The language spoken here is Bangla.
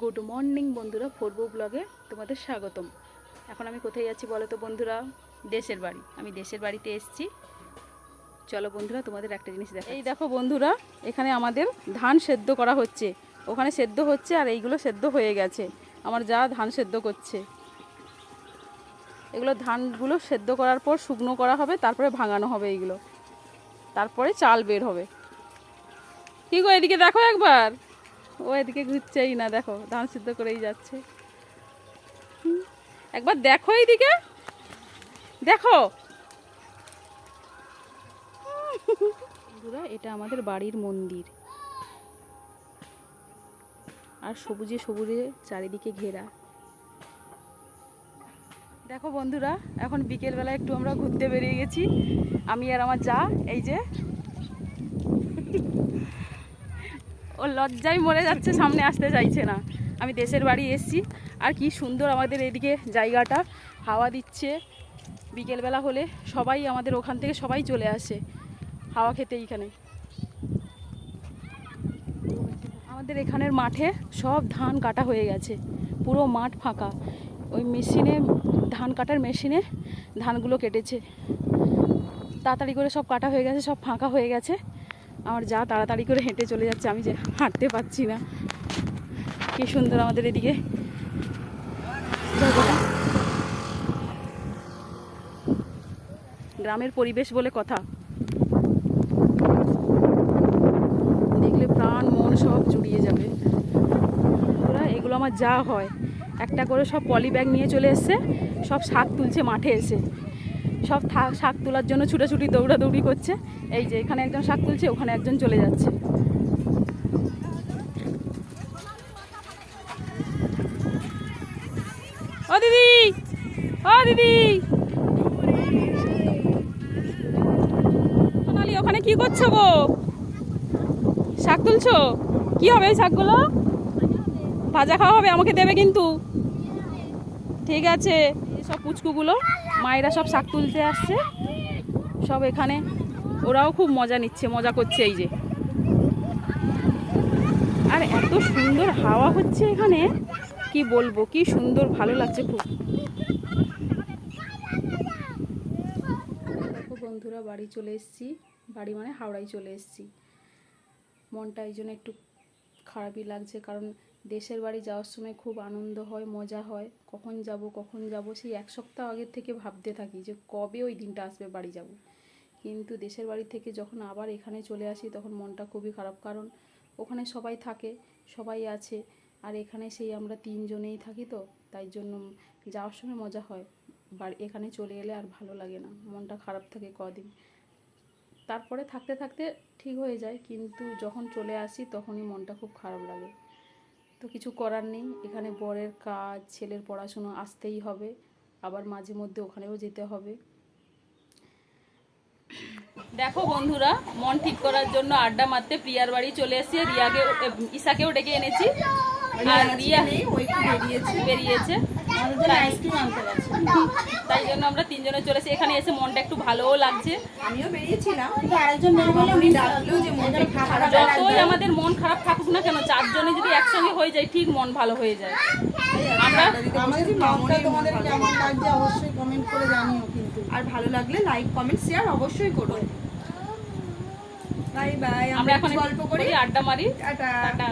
গুড মর্নিং বন্ধুরা ফোরবো ব্লগে তোমাদের স্বাগতম। এখন আমি কোথায় যাচ্ছি বলো তো বন্ধুরা? দেশের বাড়ি। আমি দেশের বাড়িতে এসেছি। চলো বন্ধুরা, তোমাদের একটা জিনিস দেখো এই দেখো বন্ধুরা, এখানে আমাদের ধান সেদ্ধ করা হচ্ছে। ওখানে সেদ্ধ হচ্ছে আর এইগুলো সেদ্ধ হয়ে গেছে। আমার যা ধান সেদ্ধ করছে। এগুলো ধানগুলো সেদ্ধ করার পর শুকনো করা হবে, তারপরে ভাঙানো হবে এইগুলো। তারপরে চাল বের হবে। কি গো, এদিকে দেখো একবার। ও এদিকে ঘুরছেই না, দেখো, ধান সিদ্ধ করেই যাচ্ছে। একবার দেখো এইদিকে। দেখো। বন্ধুরা, এটা আমাদের বাড়ির মন্দির। আর সবুজে সবুজে চারিদিকে ঘেরা। দেখো বন্ধুরা, এখন বিকেলবেলা একটু আমরা ঘুরতে বেরিয়ে গেছি। আমি আর আমার যা, এই যে ও লজ্জায় মরে যাচ্ছে, সামনে আসতে চাইছে না। আমি দেশের বাড়ি এসেছি, আর কি সুন্দর আমাদের এদিকে জায়গাটা। হাওয়া দিচ্ছে, বিকেলবেলা হলে সবাই আমাদের ওখান থেকে সবাই চলে আসে হাওয়া খেতে এইখানে। আমাদের এখানের মাঠে সব ধান কাটা হয়ে গেছে, পুরো মাঠ ফাঁকা। ওই মেশিনে, ধান কাটার মেশিনে ধানগুলো কেটেছে। তাড়াতাড়ি করে সব কাটা হয়ে গেছে, সব ফাঁকা হয়ে গেছে। আমার যা তাড়াতাড়ি করে হেঁটে চলে যাচ্ছে, আমি যে হাঁটতে পারছি না। কি সুন্দর আমাদের এদিকে। গ্রামের পরিবেশ বলে কথা। দেখলে প্রাণ, মন সব জুড়িয়ে যাবে। ওরা এগুলো আমার যা হয়। একটা করে সব পলি ব্যাগ নিয়ে চলে এসছে, সব শাক তুলছে, মাঠে এসে। সব শাক তোলার জন্য ছুটাছুটি দৌড়াদৌড়ি করছে। এই যে এখানে একজন শাক তুলছে, ওখানে একজন চলে যাচ্ছে। ও দিদি! ও দিদি! সোনালি, ওখানে কি করছ গো? শাক তুলছো? কি হবে এই শাকগুলো? ভাজা খাওয়া হবে, আমাকে দেবে কিন্তু। ঠিক আছে সব পুচকুগুলো। মায়েরা সব শাক তুলতে আসছে। সব এখানে, ওরাও খুব মজা নিচ্ছে, মজা করছে এই যে। আর এত সুন্দর হাওয়া হচ্ছে এখানে, কি বলব, কি সুন্দর, ভালো লাগছে খুব। বন্ধুরা, বাড়ি চলে এসেছি। বাড়ি মানে হাওড়ায় চলে এসেছি। মনটা এই জন্য একটু খারাপই লাগছে, কারণ দেশের বাড়ি যাওয়ার সময় খুব আনন্দ হয়, মজা হয়। কখন যাব কখন যাব, সেই এক সপ্তাহ আগের থেকে ভাবতে থাকি যে কবে ওই দিনটা আসবে, বাড়ি যাব। কিন্তু দেশের বাড়ি থেকে যখন আবার এখানে চলে আসি, তখন মনটা খুবই খারাপ। কারণ ওখানে সবাই থাকে, সবাই আছে। আর এখানে সেই আমরা তিনজনেই থাকি তো, তাই জন্য যাওয়ার সময় মজা হয়। বাড়ি এখানে চলে এলে আর ভালো লাগে না, মনটা খারাপ থাকে কদিন। তারপরে থাকতে থাকতে ঠিক হয়ে যায়, কিন্তু যখন চলে আসি, তখনই মনটা খুব খারাপ লাগে। তো কিছু করার নেই। এখানে বরের কাজ ছেলের পড়াশুনো আসতেই হবে। আবার মাঝে মধ্যে ওখানেও যেতে হবে। দেখো বন্ধুরা মন ঠিক করার জন্য আড্ডা মারতে প্রিয়ার বাড়ি চলে এসেছি। রিয়াকে ইশাকেও ডেকে এনেছি। আর রিয়া বেরিয়েছে। বেরিয়েছে। আইসক্রিম আনতে গেছে। তাই জন্য আমরা তিনজনে চলে এখানে এসে মনটা একটু ভালোও লাগছে। আমিও বেরিয়েছিলাম। কিন্তু আরেকজন বের হলে আমি ডাকলেও যে মনটা খারাপ যতই আমাদের মন খারাপ থাকুক না কেন চারজনে যদি একসঙ্গে হয়ে যায় ঠিক মন ভালো হয়ে যায়। আমরা আমাদের ব্লগটা তোমাদের কেমন লাগছে অবশ্যই কমেন্ট করে জানিও কিন্তু। আর ভালো লাগলে লাইক কমেন্ট শেয়ার অবশ্যই করো। বাই বাই আমরা এখন গল্প করি। আড্ডা মারি। টাটা। টাটা।